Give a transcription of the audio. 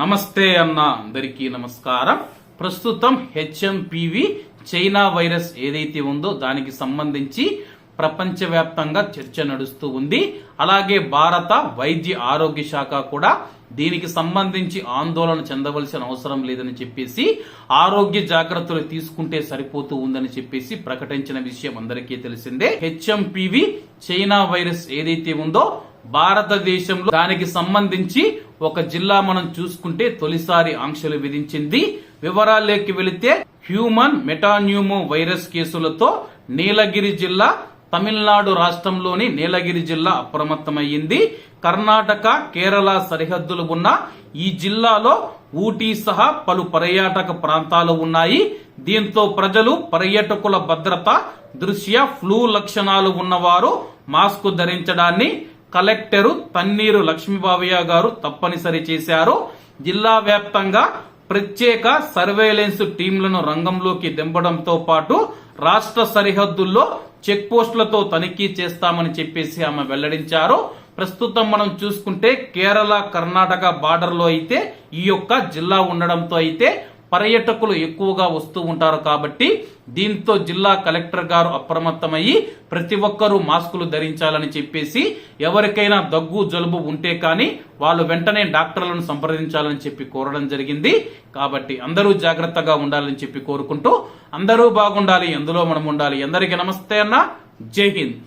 నమస్తే అన్న అందరికీ నమస్కారం. ప్రస్తుతం హెచ్ఎంపివి చైనా వైరస్ ఏదైతే ఉందో దానికి సంబంధించి ప్రపంచవ్యాప్తంగా చర్చ నడుస్తూ ఉంది. అలాగే భారత వైద్య ఆరోగ్య శాఖ కూడా దీనికి సంబంధించి ఆందోళన చెందవలసిన అవసరం లేదని చెప్పేసి ఆరోగ్య జాగ్రత్తలు తీసుకుంటే సరిపోతూ ఉందని చెప్పేసి ప్రకటించిన విషయం అందరికీ తెలిసిందే. హెచ్ఎంపివి చైనా వైరస్ ఏదైతే ఉందో భారతదేశంలో దానికి సంబంధించి ఒక జిల్లా మనం చూసుకుంటే తొలిసారి ఆంక్షలు విధించింది. వివరాల్లోకి వెళితే హ్యూమన్ మెటాన్యూమో వైరస్ కేసులతో నీలగిరి జిల్లా తమిళనాడు రాష్ట్రంలోని నీలగిరి జిల్లా అప్రమత్తమయ్యింది. కర్ణాటక కేరళ సరిహద్దులు ఉన్న ఈ జిల్లాలో ఊటీ సహా పలు పర్యాటక ప్రాంతాలు ఉన్నాయి. దీంతో ప్రజలు పర్యాటకుల భద్రత దృశ్య ఫ్లూ లక్షణాలు ఉన్నవారు మాస్క్ ధరించడాన్ని కలెక్టరు తన్నీరు లక్ష్మీబాబయ్య గారు తప్పనిసరి చేశారు. జిల్లా వ్యాప్తంగా ప్రత్యేక సర్వేలెన్స్ టీంలను రంగంలోకి దింపడంతో పాటు రాష్ట్ర సరిహద్దుల్లో చెక్ పోస్టులతో తనిఖీ చేస్తామని చెప్పేసి ఆమె వెల్లడించారు. ప్రస్తుతం మనం చూసుకుంటే కేరళ కర్ణాటక బార్డర్లో అయితే ఈ యొక్క జిల్లా ఉండడంతో అయితే పర్యాటకులు ఎక్కువగా వస్తూ ఉంటారు కాబట్టి దీంతో జిల్లా కలెక్టర్ గారు అప్రమత్తమయ్యి ప్రతి ఒక్కరూ మాస్కులు ధరించాలని చెప్పేసి ఎవరికైనా దగ్గు జలుబు ఉంటే కానీ వాళ్ళు వెంటనే డాక్టర్లను సంప్రదించాలని చెప్పి కోరడం జరిగింది. కాబట్టి అందరూ జాగ్రత్తగా ఉండాలని చెప్పి కోరుకుంటూ అందరూ బాగుండాలి ఎందులో మనం ఉండాలి. ఎందరికీ నమస్తే అన్న. జై హింద్.